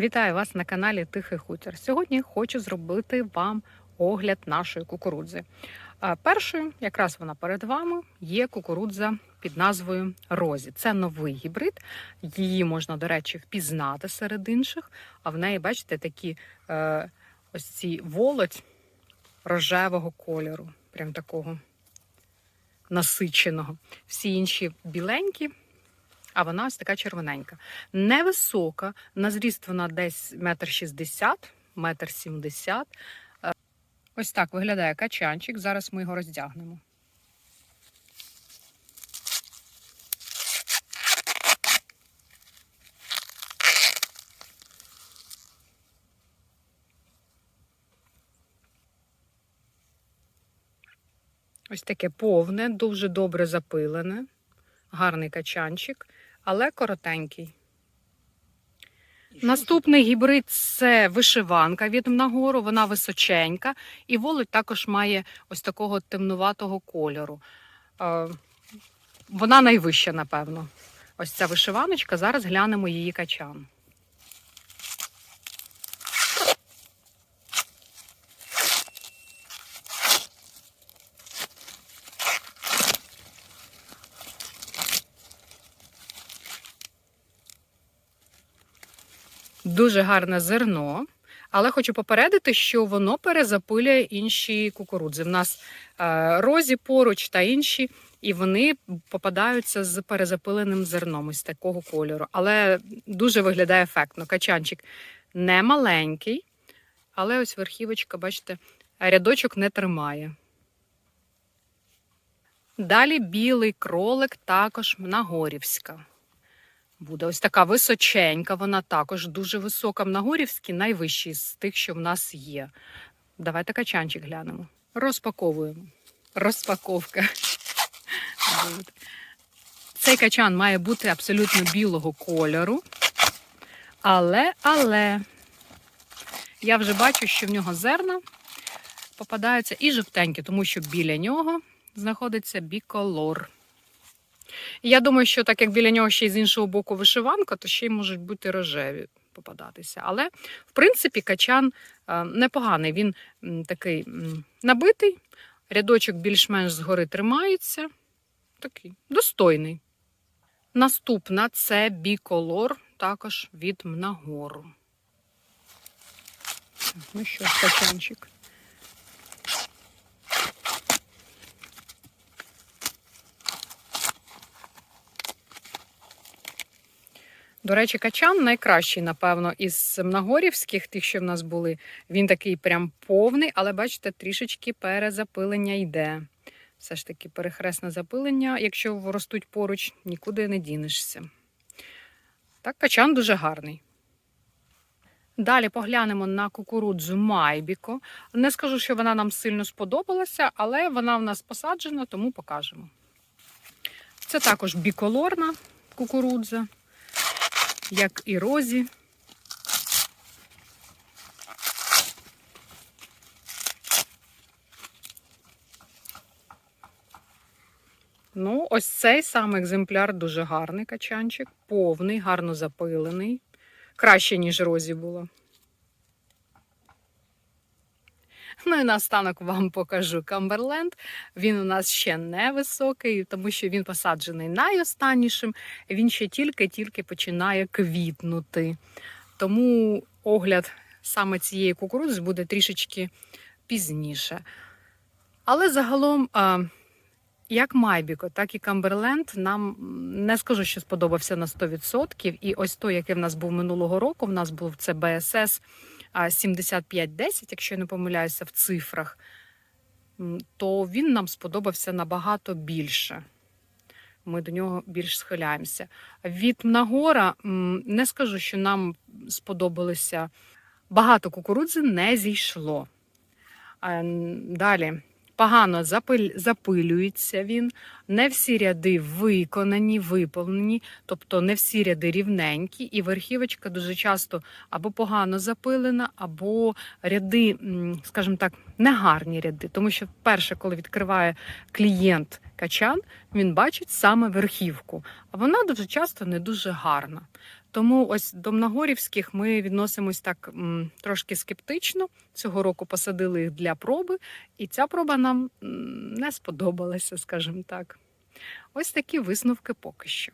Вітаю вас на каналі Тихий Хутір. Сьогодні хочу зробити вам огляд нашої кукурудзи. Першою, якраз вона перед вами, є кукурудза під назвою Розі. Це новий гібрид. Її можна, до речі, впізнати серед інших. А в неї, бачите, такі е, ось ці волоть рожевого кольору, прям такого насиченого. Всі інші біленькі, а вона ось така червоненька. Невисока, на зріст вона десь метр шістдесят, метр сімдесят. Е, Ось так виглядає качанчик. Зараз ми його роздягнемо. Ось таке повне, дуже добре запилене, гарний качанчик, але коротенький. Наступний гібрид це вишиванка від нагору, вона височенька, і волоть також має ось такого темнуватого кольору. Е, Вона найвища, напевно. Ось ця вишиваночка. Зараз глянемо її качан. Дуже гарне зерно, але хочу попередити, що воно перезапилює інші кукурудзи. В нас е, розі поруч та інші, і вони попадаються з перезапиленим зерном ось такого кольору. Але дуже виглядає ефектно. Качанчик не маленький, але ось верхівочка, бачите, рядочок не тримає. Далі білий кролик, також нагорівська. Буде ось така височенька, вона також дуже висока. Нагорівський найвищий з тих, що в нас є. Давайте качанчик глянемо. Розпаковуємо. Розпаковка. Цей качан має бути абсолютно білого кольору. Але, але я вже бачу, що в нього зерна попадаються і жовтенькі, тому що біля нього знаходиться біколор. Я думаю, що так як біля нього ще й з іншого боку вишиванка, то ще й можуть бути рожеві попадатися. Але, в принципі, качан е, непоганий. Він такий набитий, рядочок більш-менш згори тримається. Такий достойний. Наступна це біколор, також від Мнагору. Ну що, качанчик. До речі, качан найкращий, напевно, із мнагорівських, тих, що в нас були. Він такий прям повний, але бачите, трішечки перезапилення йде. Все ж таки, перехресне запилення, якщо ростуть поруч, нікуди не дінешся. Так, качан дуже гарний. Далі поглянемо на кукурудзу Майбіко. Не скажу, що вона нам сильно сподобалася, але вона в нас посаджена, тому покажемо. Це також біколорна кукурудза як і розі. Ну, ось цей саме екземпляр дуже гарний качанчик, повний, гарно запилений. Краще, ніж розі було. Ну і наостанок вам покажу Камберленд. Він у нас ще не високий, тому що він посаджений найостаннішим. Він ще тільки-тільки починає квітнути. Тому огляд саме цієї кукурудзи буде трішечки пізніше. Але загалом, як Майбіко, так і Камберленд нам не скажу, що сподобався на 100%. І ось той, який в нас був минулого року, в нас був це БСС. 75-10, якщо я не помиляюся в цифрах, то він нам сподобався набагато більше. Ми до нього більш схиляємося. Від Мнагора не скажу, що нам сподобалося багато кукурудзи не зійшло. Далі. Погано запилюється він, не всі ряди виконані, виповнені, тобто не всі ряди рівненькі, і верхівочка дуже часто або погано запилена, або ряди, скажімо так, негарні ряди. Тому що перше, коли відкриває клієнт качан, він бачить саме верхівку, а вона дуже часто не дуже гарна. Тому ось до Мнагорівських ми відносимось так трошки скептично. Цього року посадили їх для проби, і ця проба нам не сподобалася, скажімо так. Ось такі висновки поки що.